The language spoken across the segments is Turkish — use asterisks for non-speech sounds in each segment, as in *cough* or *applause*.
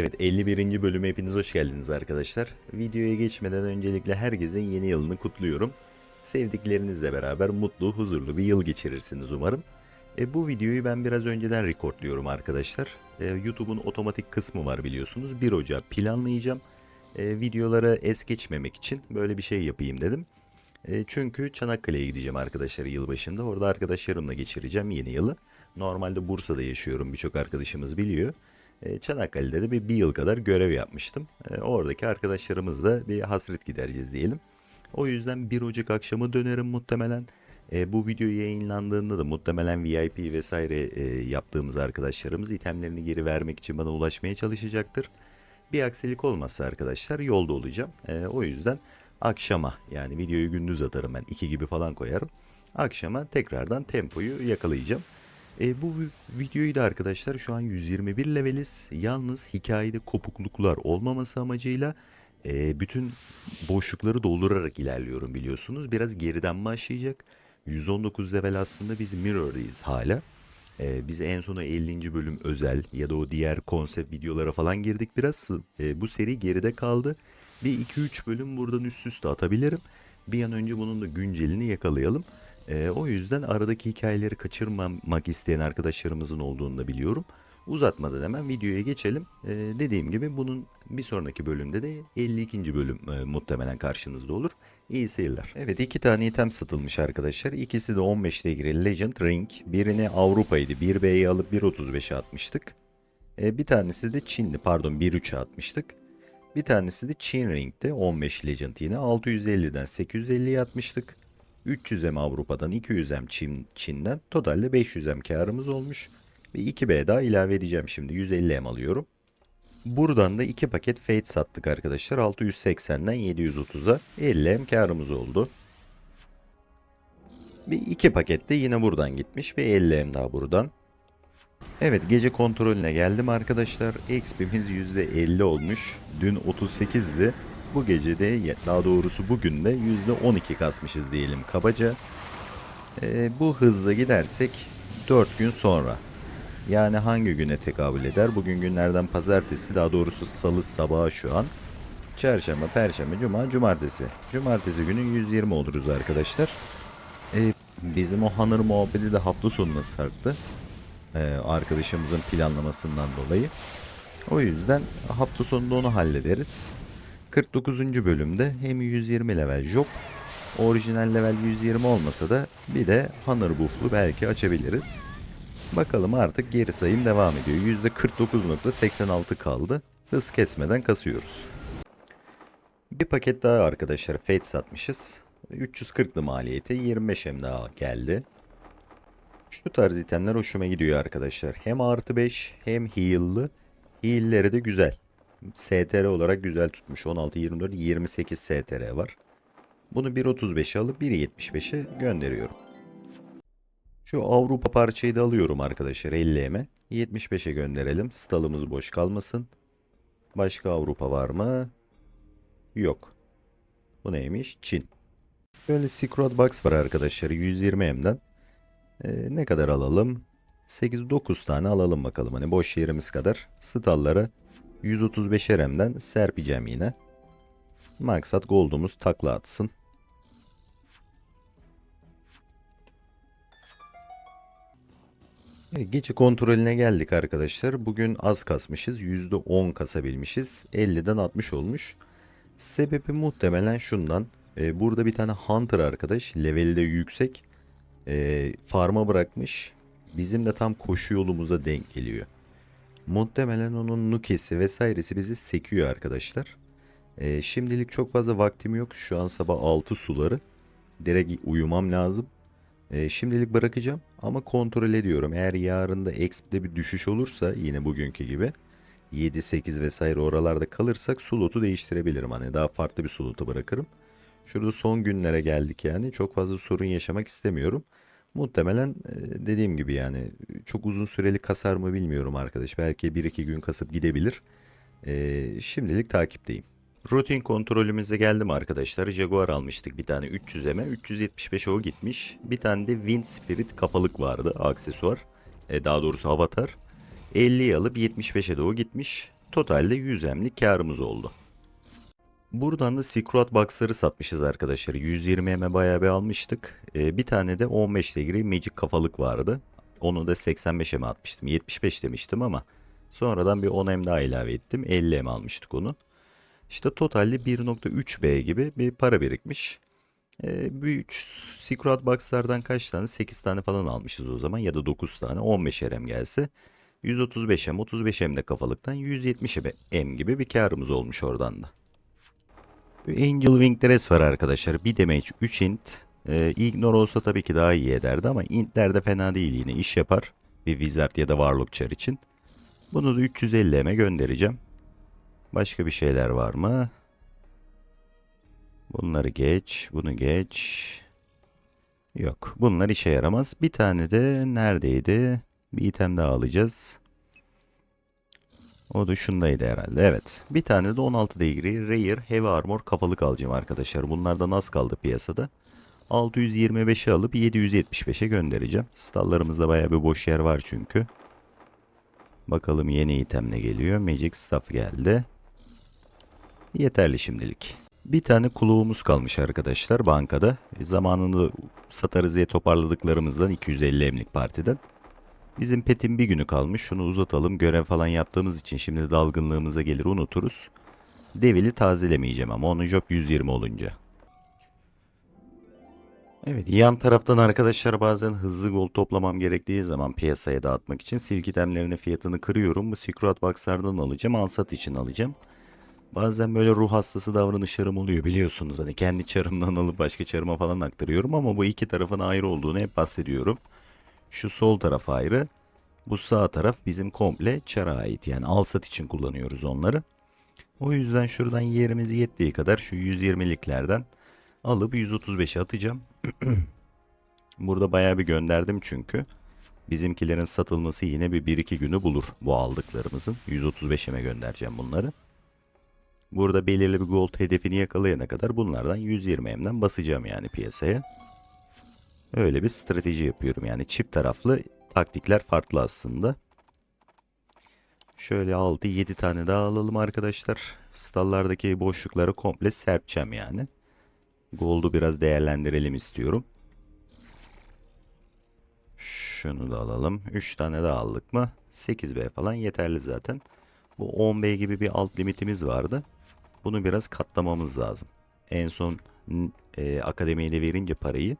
Evet 51. bölüme hepiniz hoş geldiniz arkadaşlar. Videoya geçmeden öncelikle herkesin yeni yılını kutluyorum. Sevdiklerinizle beraber mutlu, huzurlu bir yıl geçirirsiniz umarım. E, bu videoyu ben biraz önceden rekordluyorum arkadaşlar. E, YouTube'un otomatik kısmı var biliyorsunuz. 1 Ocağı planlayacağım. E, videolara es geçmemek için böyle bir şey yapayım dedim. E, çünkü Çanakkale'ye gideceğim arkadaşlar yılbaşında. Orada arkadaşlarımla geçireceğim yeni yılı. Normalde Bursa'da yaşıyorum birçok arkadaşımız biliyor. E, Çanakkale'de de bir, bir yıl kadar görev yapmıştım. E, oradaki arkadaşlarımızla bir hasret gidereceğiz diyelim. O yüzden 1 Ocak akşamı dönerim muhtemelen. E, bu video yayınlandığında da muhtemelen VIP vesaire yaptığımız arkadaşlarımız itemlerini geri vermek için bana ulaşmaya çalışacaktır. Bir aksilik olmazsa arkadaşlar yolda olacağım. O yüzden akşama yani videoyu gündüz atarım ben 2 gibi falan koyarım. Akşama tekrardan tempoyu yakalayacağım. E, bu vi- videoyu da arkadaşlar şu an 121 leveliz. Yalnız hikayede kopukluklar olmaması amacıyla e, bütün boşlukları doldurarak ilerliyorum biliyorsunuz. Biraz geriden başlayacak. 119 level aslında biz Mirror'dayız hala. E, biz en sona 50. bölüm özel ya da o diğer konsept videolara falan girdik biraz. E, bu seri geride kaldı. Bir 2-3 bölüm buradan üst üste atabilirim. Bir an önce bunun da güncelini yakalayalım. Ee, o yüzden aradaki hikayeleri kaçırmamak isteyen arkadaşlarımızın olduğunu da biliyorum. Uzatmadan hemen videoya geçelim. Ee, dediğim gibi bunun bir sonraki bölümde de 52. bölüm e, muhtemelen karşınızda olur. İyi seyirler. Evet iki tane item satılmış arkadaşlar. İkisi de 15 degri Legend Ring. Birini Avrupa'ydı. 1B'yi alıp 1.35'e atmıştık. Ee, bir tanesi de Çinli pardon 1.3'e atmıştık. Bir tanesi de Çin Ring'de 15 Legend yine 650'den 850'ye atmıştık. 300M Avrupa'dan 200M Çin, Çin'den totalde 500M karımız olmuş. Ve 2B daha ilave edeceğim şimdi 150M alıyorum. Buradan da 2 paket Fate sattık arkadaşlar. 680'den 730'a 50M karımız oldu. Bir iki paket de yine buradan gitmiş ve 50M daha buradan. Evet gece kontrolüne geldim arkadaşlar. XP'miz %50 olmuş. Dün 38'di. Bu gece de daha doğrusu bugün de %12 kasmışız diyelim kabaca. Ee, bu hızla gidersek 4 gün sonra. Yani hangi güne tekabül eder? Bugün günlerden pazartesi daha doğrusu salı sabahı şu an. Çarşamba, perşembe, cuma, cumartesi. Cumartesi günü 120 oluruz arkadaşlar. Ee, bizim o Hanır muhabbeti de hafta sonuna sarktı e, arkadaşımızın planlamasından dolayı. O yüzden hafta sonunda onu hallederiz. 49. bölümde hem 120 level job, orijinal level 120 olmasa da bir de Hunter buff'lu belki açabiliriz. Bakalım artık geri sayım devam ediyor. %49.86 kaldı. Hız kesmeden kasıyoruz. Bir paket daha arkadaşlar Fate satmışız. 340'lı maliyeti 25 hem daha geldi. Şu tarz itemler hoşuma gidiyor arkadaşlar. Hem artı 5 hem heal'lı. Heal'leri de güzel. STR olarak güzel tutmuş. 16, 24, 28 STR var. Bunu 1.35'e alıp 1.75'e gönderiyorum. Şu Avrupa parçayı da alıyorum arkadaşlar 50'eme. 75'e gönderelim. Stalımız boş kalmasın. Başka Avrupa var mı? Yok. Bu neymiş? Çin. Böyle Silk Box var arkadaşlar 120M'den. Ee, ne kadar alalım? 8-9 tane alalım bakalım. Hani boş yerimiz kadar. Stallara 135 RM'den serpeceğim yine. Maksat gold'umuz takla atsın. Gece kontrolüne geldik arkadaşlar. Bugün az kasmışız. %10 kasabilmişiz. 50'den 60 olmuş. Sebebi muhtemelen şundan. Ee, burada bir tane Hunter arkadaş. Leveli de yüksek e, farma bırakmış. Bizim de tam koşu yolumuza denk geliyor. Muhtemelen onun nukesi vesairesi bizi sekiyor arkadaşlar. E, şimdilik çok fazla vaktim yok. Şu an sabah 6 suları. Direkt uyumam lazım. E, şimdilik bırakacağım ama kontrol ediyorum. Eğer yarın da exp'te bir düşüş olursa yine bugünkü gibi 7-8 vesaire oralarda kalırsak slotu değiştirebilirim. Hani daha farklı bir slotu bırakırım. Şurada son günlere geldik yani. Çok fazla sorun yaşamak istemiyorum. Muhtemelen e, dediğim gibi yani çok uzun süreli kasar mı bilmiyorum arkadaş. Belki 1-2 gün kasıp gidebilir. E, şimdilik takipteyim. Rutin kontrolümüze geldim arkadaşlar. Jaguar almıştık bir tane 300'eme. 375 o gitmiş. Bir tane de Wind Spirit kapalık vardı aksesuar. E, daha doğrusu avatar. 50'yi alıp 75'e de o gitmiş. Totalde 100 emlik karımız oldu. Buradan da Silk Box'ları satmışız arkadaşlar. 120 eme bayağı bir almıştık. Ee, bir tane de 15 degree Magic kafalık vardı. Onu da 85 eme atmıştım. 75 demiştim ama sonradan bir 10 em daha ilave ettim. 50 em almıştık onu. İşte totalde 1.3B gibi bir para birikmiş. Ee, bu 3 Silk Box'lardan kaç tane? 8 tane falan almışız o zaman ya da 9 tane. 15 RM gelse 135 M, 35 M de kafalıktan 170 M gibi bir karımız olmuş oradan da. Angel Wing Dress var arkadaşlar. Bir damage 3 int. Ee, ignore olsa tabii ki daha iyi ederdi ama intler de fena değil yine iş yapar. Bir Wizard ya da Warlock Char için. Bunu da 350 M'e göndereceğim. Başka bir şeyler var mı? Bunları geç, bunu geç. Yok, bunlar işe yaramaz. Bir tane de neredeydi? Bir item daha alacağız. O da şundaydı herhalde. Evet. Bir tane de 16 degree Rare Heavy Armor kafalık alacağım arkadaşlar. Bunlardan az kaldı piyasada. 625'e alıp 775'e göndereceğim. Stallarımızda baya bir boş yer var çünkü. Bakalım yeni item ne geliyor. Magic Staff geldi. Yeterli şimdilik. Bir tane kuluğumuz kalmış arkadaşlar bankada. Zamanında satarız diye toparladıklarımızdan 250 emlik partiden. Bizim petin bir günü kalmış. Şunu uzatalım. Görev falan yaptığımız için şimdi dalgınlığımıza gelir unuturuz. Devili tazelemeyeceğim ama onun job 120 olunca. Evet yan taraftan arkadaşlar bazen hızlı gol toplamam gerektiği zaman piyasaya dağıtmak için silk itemlerinin fiyatını kırıyorum. Bu Secret Box'lardan alacağım. Alsat için alacağım. Bazen böyle ruh hastası davranışlarım oluyor biliyorsunuz. Hani kendi çarımdan *laughs* alıp başka çarıma falan aktarıyorum ama bu iki tarafın ayrı olduğunu hep bahsediyorum. Şu sol taraf ayrı. Bu sağ taraf bizim komple çara ait. Yani alsat için kullanıyoruz onları. O yüzden şuradan yerimiz yettiği kadar şu 120'liklerden alıp 135'e atacağım. *clears throat* Burada bayağı bir gönderdim çünkü. Bizimkilerin satılması yine bir 1-2 günü bulur bu aldıklarımızın. 135'ime göndereceğim bunları. Burada belirli bir gold hedefini yakalayana kadar bunlardan 120M'den basacağım yani piyasaya. Öyle bir strateji yapıyorum. Yani çift taraflı taktikler farklı aslında. Şöyle 6-7 tane daha alalım arkadaşlar. Stallardaki boşlukları komple serpeceğim yani. Gold'u biraz değerlendirelim istiyorum. Şunu da alalım. 3 tane daha aldık mı? 8B falan yeterli zaten. Bu 10B gibi bir alt limitimiz vardı. Bunu biraz katlamamız lazım. En son e, akademiye de verince parayı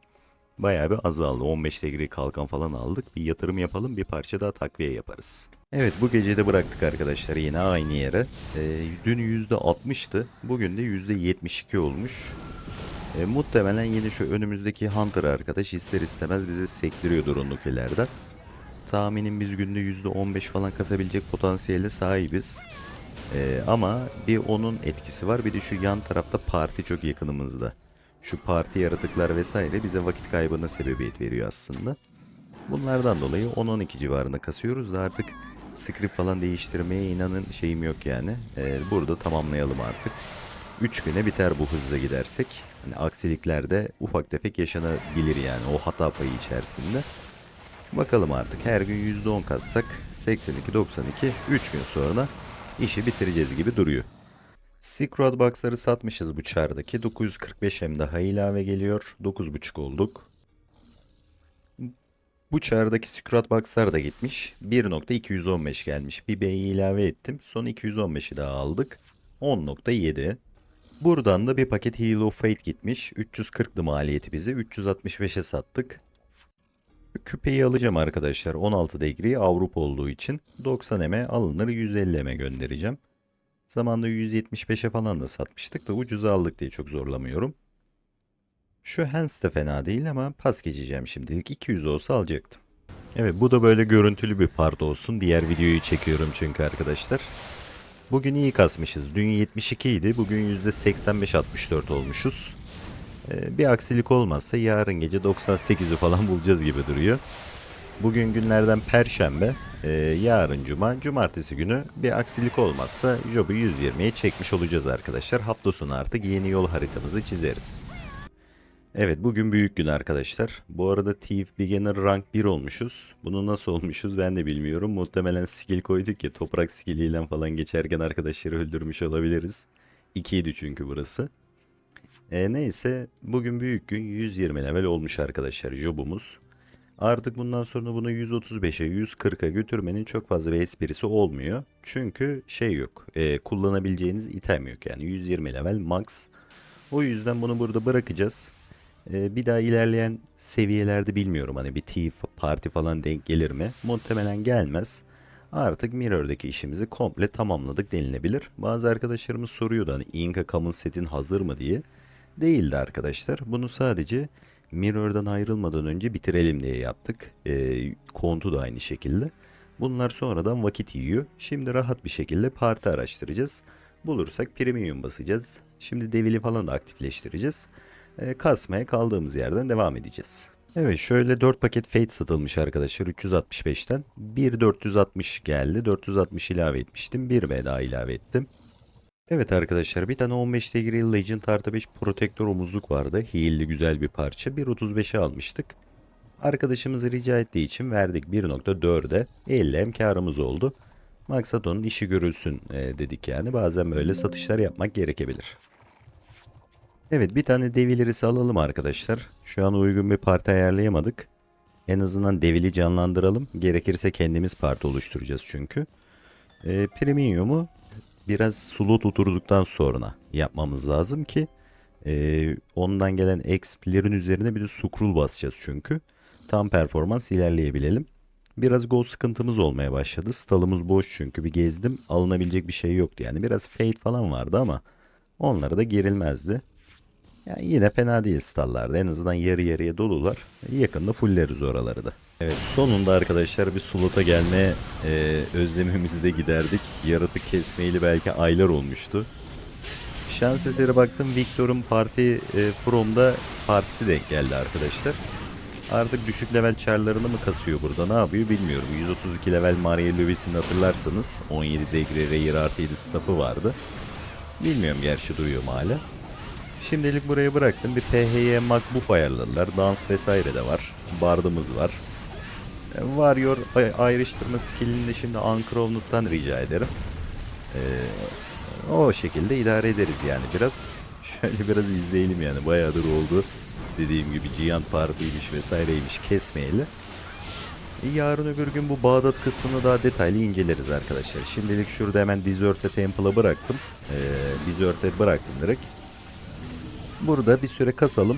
bayağı bir azaldı. 15 degree kalkan falan aldık. Bir yatırım yapalım bir parça daha takviye yaparız. Evet bu gece de bıraktık arkadaşlar yine aynı yere. E, dün %60'tı. Bugün de %72 olmuş. E, muhtemelen yine şu önümüzdeki Hunter arkadaş ister istemez bize sektiriyordur o nukleerden. Tahminim biz günde %15 falan kasabilecek potansiyele sahibiz. Ee, ama bir onun etkisi var bir de şu yan tarafta parti çok yakınımızda. Şu parti yaratıklar vesaire bize vakit kaybına sebebiyet veriyor aslında. Bunlardan dolayı 10-12 civarında kasıyoruz da artık script falan değiştirmeye inanın şeyim yok yani. Ee, burada tamamlayalım artık. 3 güne biter bu hızla gidersek. Hani aksilikler ufak tefek yaşanabilir yani o hata payı içerisinde. Bakalım artık her gün %10 kassak 82-92 3 gün sonra işi bitireceğiz gibi duruyor. Silk Road Box'ları satmışız bu çardaki. 945 hem daha ilave geliyor. 9.5 olduk. Bu çardaki Silk Box'lar da gitmiş. 1.215 gelmiş. Bir B'yi ilave ettim. Son 215'i daha aldık. 10.7. Buradan da bir paket Heal of Fate gitmiş. 340'dı maliyeti bizi. 365'e sattık. Küpeyi alacağım arkadaşlar. 16 degree Avrupa olduğu için 90 eme alınır 150 eme göndereceğim. Zamanda 175'e falan da satmıştık da ucuza aldık diye çok zorlamıyorum. Şu Hans de fena değil ama pas geçeceğim şimdilik. 200 olsa alacaktım. Evet bu da böyle görüntülü bir part olsun. Diğer videoyu çekiyorum çünkü arkadaşlar. Bugün iyi kasmışız. Dün 72 idi. Bugün %85-64 olmuşuz. Ee, bir aksilik olmazsa yarın gece 98'i falan bulacağız gibi duruyor. Bugün günlerden perşembe, e, yarın cuma, cumartesi günü bir aksilik olmazsa Job'u 120'ye çekmiş olacağız arkadaşlar. Hafta sonu artık yeni yol haritamızı çizeriz. Evet bugün büyük gün arkadaşlar. Bu arada Thief Beginner rank 1 olmuşuz. Bunu nasıl olmuşuz ben de bilmiyorum. Muhtemelen skill koyduk ya toprak skilliyle falan geçerken arkadaşları öldürmüş olabiliriz. 2 idi çünkü burası. E, neyse bugün büyük gün 120 level olmuş arkadaşlar jobumuz. Artık bundan sonra bunu 135'e 140'a götürmenin çok fazla bir esprisi olmuyor. Çünkü şey yok e, kullanabileceğiniz item yok yani 120 level max. O yüzden bunu burada bırakacağız. Ee, bir daha ilerleyen seviyelerde bilmiyorum hani bir Thief parti falan denk gelir mi? Muhtemelen gelmez. Artık Mirror'daki işimizi komple tamamladık denilebilir. Bazı arkadaşlarımız soruyordu hani Inca Common Set'in hazır mı diye. Değildi arkadaşlar. Bunu sadece Mirror'dan ayrılmadan önce bitirelim diye yaptık. Ee, kontu da aynı şekilde. Bunlar sonradan vakit yiyor. Şimdi rahat bir şekilde parti araştıracağız. Bulursak premium basacağız. Şimdi devili falan da aktifleştireceğiz e, kasmaya kaldığımız yerden devam edeceğiz. Evet şöyle 4 paket Fate satılmış arkadaşlar 365'ten. 1 460 geldi. 460 ilave etmiştim. 1 B daha ilave ettim. Evet arkadaşlar bir tane 15 degree Legend artı 5 protektör omuzluk vardı. Heal'li güzel bir parça. 1.35'e almıştık. Arkadaşımız rica ettiği için verdik 1.4'e 50 hem karımız oldu. Maksat onun işi görülsün e, dedik yani. Bazen böyle satışlar yapmak gerekebilir. Evet bir tane dev ilerisi alalım arkadaşlar. Şu an uygun bir parti ayarlayamadık. En azından devili canlandıralım. Gerekirse kendimiz parti oluşturacağız çünkü. E, premium'u biraz slot oturduktan sonra yapmamız lazım ki e, ondan gelen XP'lerin üzerine bir de scroll basacağız çünkü. Tam performans ilerleyebilelim. Biraz gol sıkıntımız olmaya başladı. Stalımız boş çünkü bir gezdim alınabilecek bir şey yoktu yani. Biraz fade falan vardı ama onlara da gerilmezdi. Yani yine fena değil stallarda. En azından yarı yarıya dolular. Yakında fulleriz oraları da. Evet sonunda arkadaşlar bir slota gelme e, özlemimizi de giderdik. Yaratık kesmeyeli belki aylar olmuştu. Şans eseri baktım Victor'un parti e, From'da partisi denk geldi arkadaşlar. Artık düşük level çarlarını mı kasıyor burada ne yapıyor bilmiyorum. 132 level Maria Lewis'ini hatırlarsanız 17 degree Rare artı 7 staff'ı vardı. Bilmiyorum gerçi duyuyor mu hala. Şimdilik buraya bıraktım. Bir PHY MacBook ayarladılar. Dans vesaire de var. Bardımız var. E, Warrior ay- ayrıştırma skillini de şimdi Uncrowned'dan rica ederim. Ee, o şekilde idare ederiz yani biraz. *laughs* Şöyle biraz izleyelim yani. Bayağıdır oldu. Dediğim gibi Giant Party'ymiş vesaireymiş kesmeyeli. E, Yarın öbür gün bu Bağdat kısmını daha detaylı inceleriz arkadaşlar. Şimdilik şurada hemen Desert'e Temple'a bıraktım. Ee, Desert'e bıraktım direkt. Burada bir süre kasalım.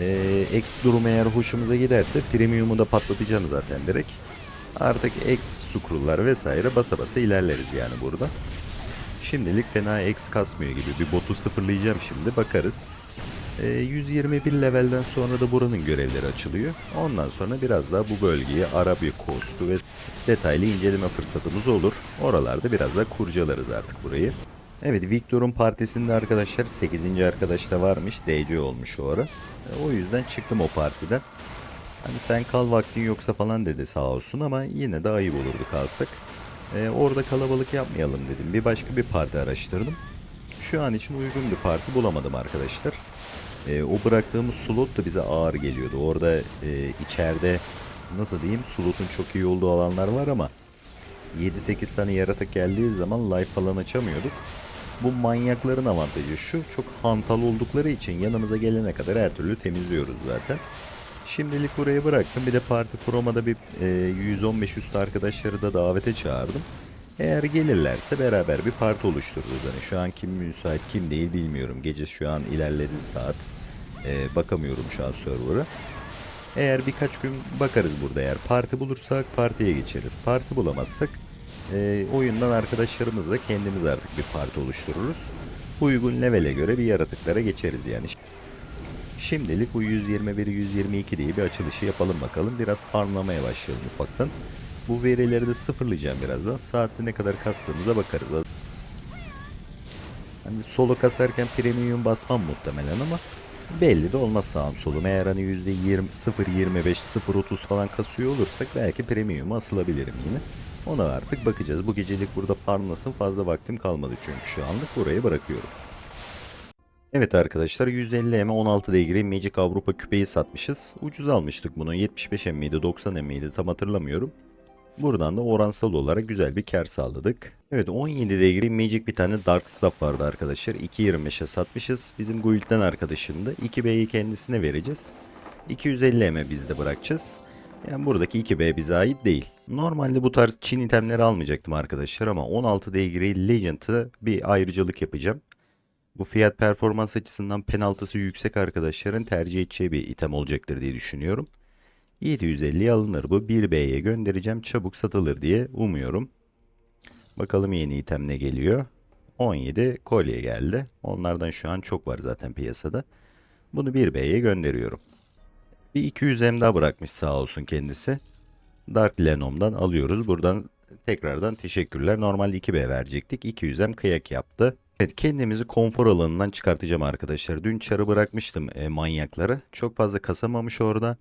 Ee, X durumu eğer hoşumuza giderse premium'u da patlatacağım zaten direkt. Artık X scroll'lar vesaire basa basa ilerleriz yani burada. Şimdilik fena X kasmıyor gibi. Bir botu sıfırlayacağım şimdi bakarız. Ee, 121 levelden sonra da buranın görevleri açılıyor. Ondan sonra biraz daha bu bölgeyi Arabia Coast'u ve detaylı inceleme fırsatımız olur. Oralarda biraz daha kurcalarız artık burayı. Evet Victor'un partisinde arkadaşlar 8. arkadaş da varmış. DC olmuş o ara. E, O yüzden çıktım o partiden. Hani sen kal vaktin yoksa falan dedi sağ olsun ama yine de ayıp olurdu kalsak. E, orada kalabalık yapmayalım dedim. Bir başka bir parti araştırdım. Şu an için uygun bir parti bulamadım arkadaşlar. E, o bıraktığımız slot da bize ağır geliyordu. Orada e, içeride nasıl diyeyim slotun çok iyi olduğu alanlar var ama 7-8 tane yaratık geldiği zaman life falan açamıyorduk. Bu manyakların avantajı şu, çok hantal oldukları için yanımıza gelene kadar her türlü temizliyoruz zaten. Şimdilik buraya bıraktım. Bir de Parti Proma'da bir e, 115 üstü arkadaşları da davete çağırdım. Eğer gelirlerse beraber bir parti oluştururuz. Hani şu an kim müsait kim değil bilmiyorum. Gece şu an ilerledi saat. E, bakamıyorum şu an server'a. Eğer birkaç gün bakarız burada eğer parti bulursak partiye geçeriz. Parti bulamazsak e, oyundan arkadaşlarımızla kendimiz artık bir parti oluştururuz. Uygun levele göre bir yaratıklara geçeriz yani. Şimdilik bu 121-122 diye bir açılışı yapalım bakalım. Biraz farmlamaya başlayalım ufaktan. Bu verileri de sıfırlayacağım birazdan. Saatte ne kadar kastığımıza bakarız. Hani solo kasarken premium basmam muhtemelen ama belli de olmaz sağım solum. Eğer hani %20, 0.25, 0.30 falan kasıyor olursak belki premium'a asılabilirim yine. Ona artık bakacağız. Bu gecelik burada farmlasın fazla vaktim kalmadı çünkü şu anlık buraya bırakıyorum. Evet arkadaşlar 150 M 16 degree Magic Avrupa küpeyi satmışız. Ucuz almıştık bunu 75 M miydi 90 M miydi tam hatırlamıyorum. Buradan da oransal olarak güzel bir kar sağladık. Evet 17 degree Magic bir tane Dark Staff vardı arkadaşlar. 2.25'e satmışız. Bizim Guild'den arkadaşım da 2B'yi kendisine vereceğiz. 250 M bizde bırakacağız. Yani buradaki 2B bize ait değil. Normalde bu tarz Çin itemleri almayacaktım arkadaşlar ama 16 degree Legend'ı bir ayrıcalık yapacağım. Bu fiyat performans açısından penaltısı yüksek arkadaşların tercih edeceği bir item olacaktır diye düşünüyorum. 750 alınır bu. 1B'ye göndereceğim çabuk satılır diye umuyorum. Bakalım yeni item ne geliyor. 17 kolye geldi. Onlardan şu an çok var zaten piyasada. Bunu 1B'ye gönderiyorum. Bir 200 M daha bırakmış sağ olsun kendisi. Dark Lenom'dan alıyoruz. Buradan tekrardan teşekkürler. Normalde 2B verecektik. 200 M kıyak yaptı. Evet kendimizi konfor alanından çıkartacağım arkadaşlar. Dün çarı bırakmıştım e, manyakları. Çok fazla kasamamış orada.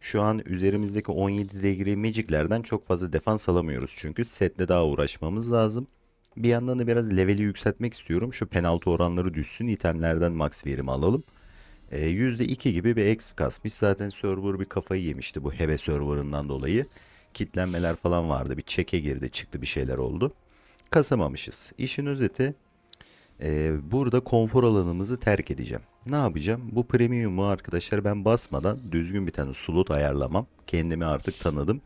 Şu an üzerimizdeki 17 degree magiclerden çok fazla defans alamıyoruz. Çünkü setle daha uğraşmamız lazım. Bir yandan da biraz leveli yükseltmek istiyorum. Şu penaltı oranları düşsün. itemlerden max verim alalım. E, %2 gibi bir exp kasmış. Zaten server bir kafayı yemişti bu Hebe serverından dolayı. Kitlenmeler falan vardı. Bir çeke girdi çıktı bir şeyler oldu. Kasamamışız. İşin özeti ee, burada konfor alanımızı terk edeceğim. Ne yapacağım? Bu premium'u arkadaşlar ben basmadan düzgün bir tane slot ayarlamam. Kendimi artık tanıdım.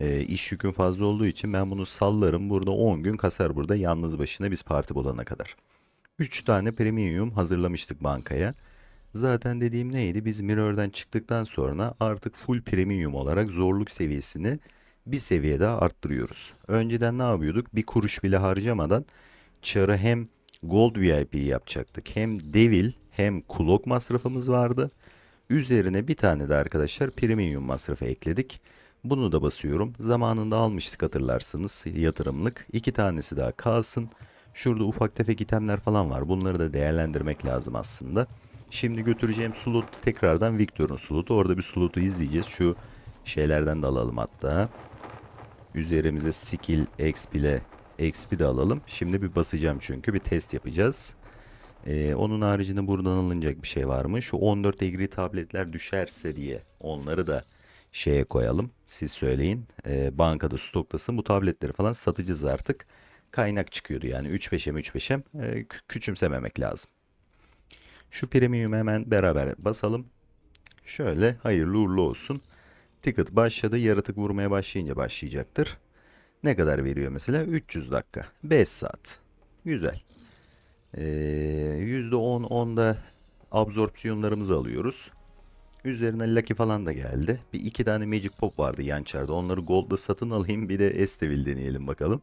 Ee, iş yüküm fazla olduğu için ben bunu sallarım. Burada 10 gün kasar burada yalnız başına biz parti bulana kadar. 3 tane premium hazırlamıştık bankaya. Zaten dediğim neydi? Biz Mirror'dan çıktıktan sonra artık full premium olarak zorluk seviyesini bir seviye daha arttırıyoruz. Önceden ne yapıyorduk? Bir kuruş bile harcamadan çarı hem Gold VIP yapacaktık. Hem Devil hem Kulok masrafımız vardı. Üzerine bir tane de arkadaşlar Premium masrafı ekledik. Bunu da basıyorum. Zamanında almıştık hatırlarsınız yatırımlık. İki tanesi daha kalsın. Şurada ufak tefek itemler falan var. Bunları da değerlendirmek lazım aslında. Şimdi götüreceğim slot tekrardan Victor'un slotu. Orada bir slotu izleyeceğiz. Şu şeylerden de alalım hatta. Üzerimize skill, exp ile XP de alalım. Şimdi bir basacağım çünkü bir test yapacağız. Ee, onun haricinde buradan alınacak bir şey var mı? Şu 14 degree tabletler düşerse diye onları da şeye koyalım. Siz söyleyin. Ee, bankada stoklasın. Bu tabletleri falan satacağız artık. Kaynak çıkıyordu yani 3-5'em 3-5'em. Ee, küçümsememek lazım. Şu premium hemen beraber basalım. Şöyle hayırlı uğurlu olsun. Ticket başladı. Yaratık vurmaya başlayınca başlayacaktır. Ne kadar veriyor mesela? 300 dakika. 5 saat. Güzel. Ee, %10 10'da absorpsiyonlarımızı alıyoruz. Üzerine Lucky falan da geldi. Bir iki tane Magic Pop vardı yançarda. Onları Gold'da satın alayım. Bir de Estevil deneyelim bakalım.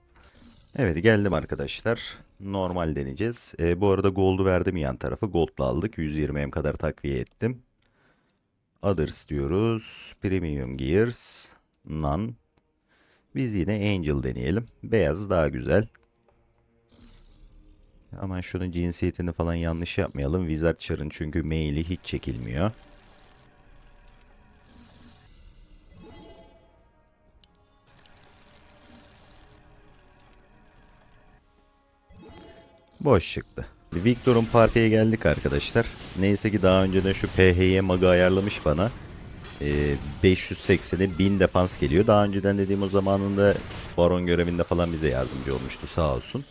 Evet geldim arkadaşlar. Normal deneyeceğiz. Ee, bu arada Gold'u verdim yan tarafı. Gold'la aldık. 120 M kadar takviye ettim. Others diyoruz. Premium Gears. None. Biz yine Angel deneyelim. Beyaz daha güzel. Ama şunun cinsiyetini falan yanlış yapmayalım. Wizard Char'ın çünkü maili hiç çekilmiyor. Boş çıktı. Victor'un partiye geldik arkadaşlar. Neyse ki daha önceden şu PHY magı ayarlamış bana e, 580'e 1000 defans geliyor. Daha önceden dediğim o zamanında baron görevinde falan bize yardımcı olmuştu sağ olsun.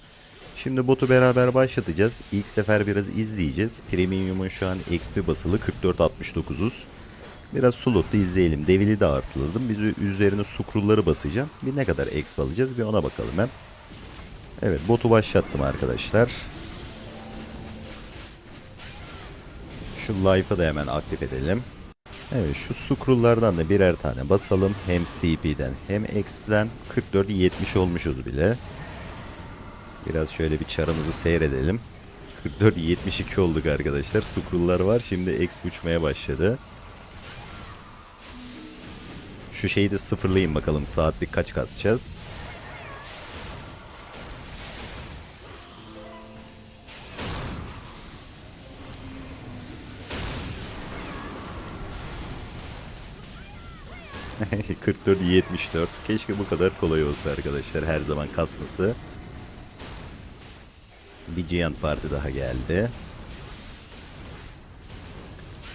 Şimdi botu beraber başlatacağız. İlk sefer biraz izleyeceğiz. Premium'un şu an XP basılı 44.69'uz. Biraz slot'ta izleyelim. Devili de artıladım. Biz üzerine sukrulları basacağım. Bir ne kadar exp alacağız bir ona bakalım hem. Evet botu başlattım arkadaşlar. Şu life'ı da hemen aktif edelim. Evet şu scroll'lardan da birer tane basalım. Hem CP'den hem XP'den 44 70 olmuşuz bile. Biraz şöyle bir çarımızı seyredelim. 44 72 olduk arkadaşlar. Scroll'lar var. Şimdi XP uçmaya başladı. Şu şeyi de sıfırlayayım bakalım saatlik kaç kasacağız. *laughs* 44 74. Keşke bu kadar kolay olsa arkadaşlar her zaman kasması. Bir Giant Parti daha geldi.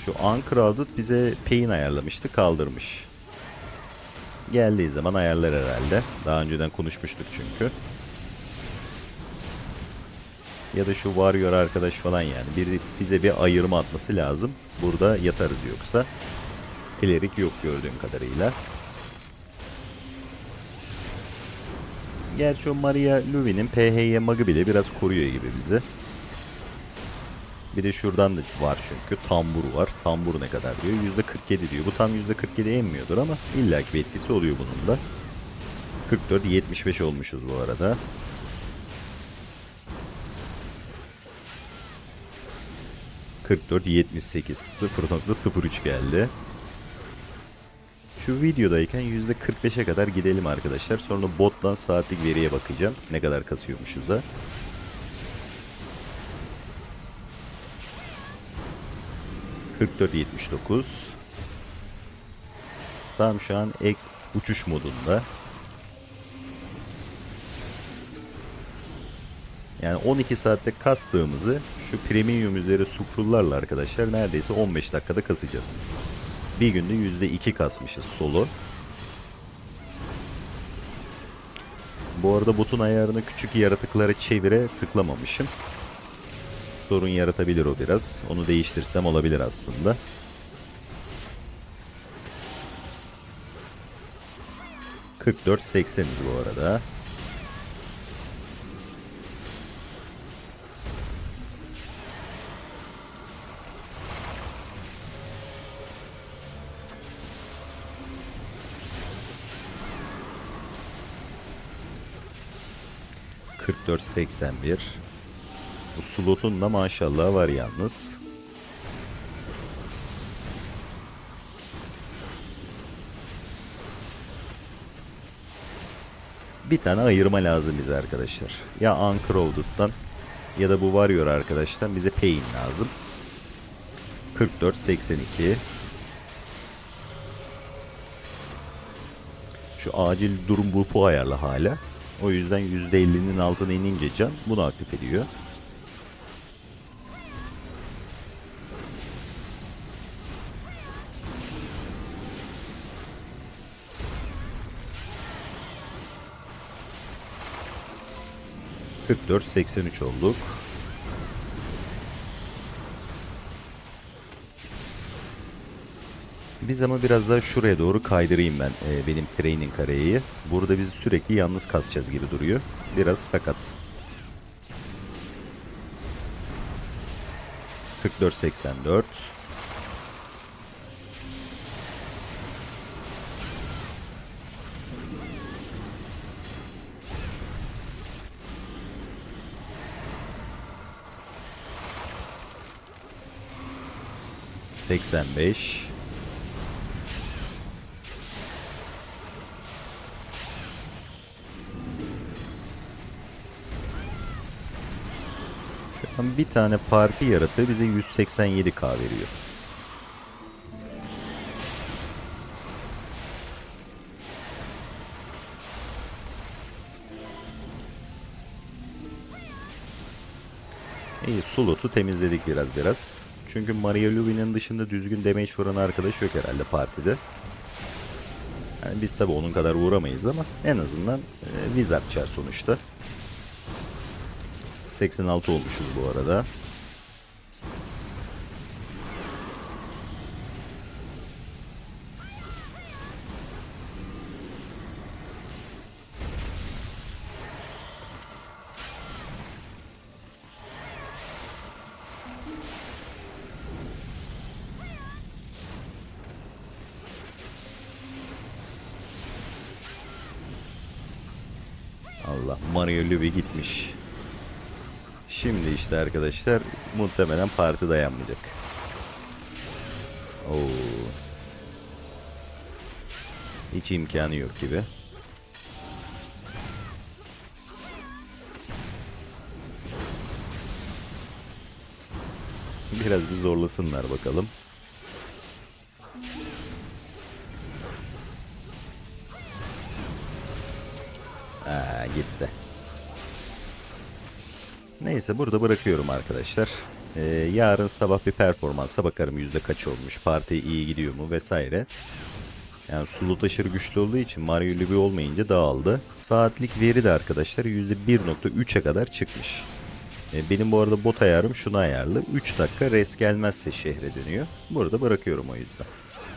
Şu Uncrowded bize pain ayarlamıştı kaldırmış. Geldiği zaman ayarlar herhalde. Daha önceden konuşmuştuk çünkü. Ya da şu Warrior arkadaş falan yani. Bir, bize bir ayırma atması lazım. Burada yatarız yoksa. Klerik yok gördüğüm kadarıyla. Gerçi o Maria Luvi'nin PHY magı bile biraz koruyor gibi bizi. Bir de şuradan da var çünkü tambur var. Tambur ne kadar diyor? %47 diyor. Bu tam %47 emmiyordur ama illaki bir etkisi oluyor bunun da. 44 75 olmuşuz bu arada. ...44, 78, 0.03 geldi. Şu videodayken %45'e kadar gidelim arkadaşlar. Sonra bottan saatlik veriye bakacağım. Ne kadar kasıyormuşuz da. ...44.79... Tam şu an X uçuş modunda. Yani 12 saatte kastığımızı şu premium üzeri sukrullarla arkadaşlar neredeyse 15 dakikada kasacağız. Bir günde %2 kasmışız solo. Bu arada botun ayarını küçük yaratıklara çevire tıklamamışım. Sorun yaratabilir o biraz. Onu değiştirsem olabilir aslında. ...44.80'iz bu arada. ...44.81... Bu slotun da maşallah var yalnız. Bir tane ayırma lazım bize arkadaşlar. Ya Uncrowded'dan ya da bu Warrior arkadaştan bize Pain lazım. 44.82 Şu acil durum buff'u ayarla hala. O yüzden %50'nin altına inince can bunu aktif ediyor. ...44, 83 olduk. Biz ama biraz daha şuraya doğru kaydırayım ben e, benim training kareyi. Burada bizi sürekli yalnız kasacağız gibi duruyor. Biraz sakat. 44-84 85 bir tane parti yaratığı bize 187k veriyor. İyi slotu temizledik biraz biraz. Çünkü Maria Luvi'nin dışında düzgün damage vuran arkadaş yok herhalde partide. Yani biz tabi onun kadar vuramayız ama en azından e, Wizard çar sonuçta. 86 olmuşuz bu arada. Arkadaşlar muhtemelen parti dayanmayacak. Oo. Hiç imkanı yok gibi. Biraz bir zorlasınlar bakalım. Aa, gitti. Neyse burada bırakıyorum arkadaşlar. Ee, yarın sabah bir performansa bakarım yüzde kaç olmuş, parti iyi gidiyor mu vesaire. Yani sulu aşırı güçlü olduğu için Mario Lubi olmayınca dağıldı. Saatlik veri de arkadaşlar %1.3'e kadar çıkmış. E, Benim bu arada bot ayarım şuna ayarlı. 3 dakika res gelmezse şehre dönüyor. Burada bırakıyorum o yüzden.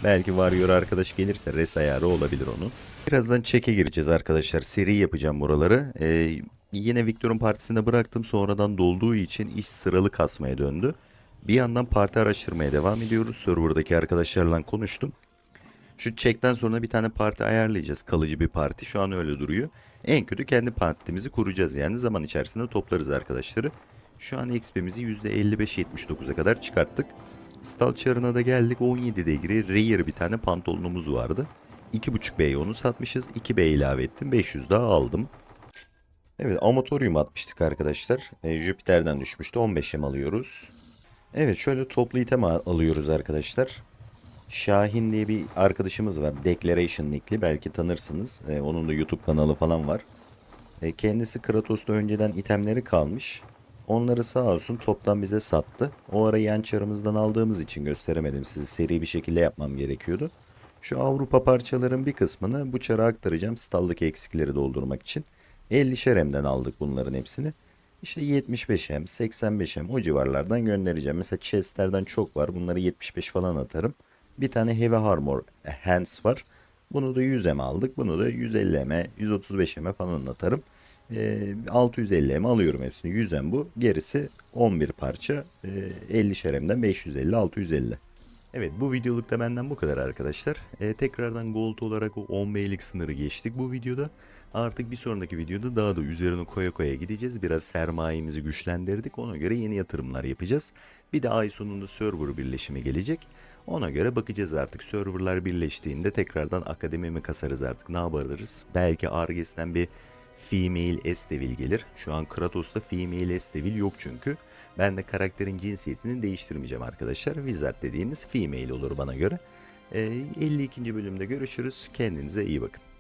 Belki Warrior arkadaş gelirse res ayarı olabilir onun. Birazdan çeke gireceğiz arkadaşlar. Seri yapacağım buraları. E, yine Victor'un partisinde bıraktım. Sonradan dolduğu için iş sıralı kasmaya döndü. Bir yandan parti araştırmaya devam ediyoruz. Server'daki arkadaşlarla konuştum. Şu çekten sonra bir tane parti ayarlayacağız. Kalıcı bir parti. Şu an öyle duruyor. En kötü kendi partimizi kuracağız yani. Zaman içerisinde toplarız arkadaşları. Şu an XP'mizi %55-79'a kadar çıkarttık. Stal da geldik. 17 degree rare bir tane pantolonumuz vardı. 2.5 B'ye onu satmışız. 2 B ilave ettim. 500 daha aldım. Evet amatorium atmıştık arkadaşlar. E, Jüpiter'den düşmüştü. 15 M alıyoruz. Evet şöyle toplu item al- alıyoruz arkadaşlar. Şahin diye bir arkadaşımız var. Declaration nickli belki tanırsınız. E, onun da YouTube kanalı falan var. E, kendisi Kratos'ta önceden itemleri kalmış. Onları sağ olsun toptan bize sattı. O ara yan çarımızdan aldığımız için gösteremedim sizi. Seri bir şekilde yapmam gerekiyordu. Şu Avrupa parçaların bir kısmını bu çara aktaracağım. Staldaki eksikleri doldurmak için. 50 şeremden aldık bunların hepsini. İşte 75M, 85M o civarlardan göndereceğim. Mesela chestlerden çok var. Bunları 75 falan atarım. Bir tane Heavy Armor Hands var. Bunu da 100M aldık. Bunu da 150M, 135M falan atarım. Ee, 650M alıyorum hepsini. 100M bu. Gerisi 11 parça. Ee, 50 şeremden 550, 650. Evet bu videoluk da benden bu kadar arkadaşlar. Ee, tekrardan gold olarak o 10 B'lik sınırı geçtik bu videoda. Artık bir sonraki videoda daha da üzerine koya koya gideceğiz. Biraz sermayemizi güçlendirdik. Ona göre yeni yatırımlar yapacağız. Bir de ay sonunda server birleşimi gelecek. Ona göre bakacağız artık serverlar birleştiğinde tekrardan akademi mi kasarız artık ne yaparız? Belki Arges'ten bir female Estevil gelir. Şu an Kratos'ta female Estevil yok çünkü. Ben de karakterin cinsiyetini değiştirmeyeceğim arkadaşlar. Wizard dediğiniz female olur bana göre. Ee, 52. bölümde görüşürüz. Kendinize iyi bakın.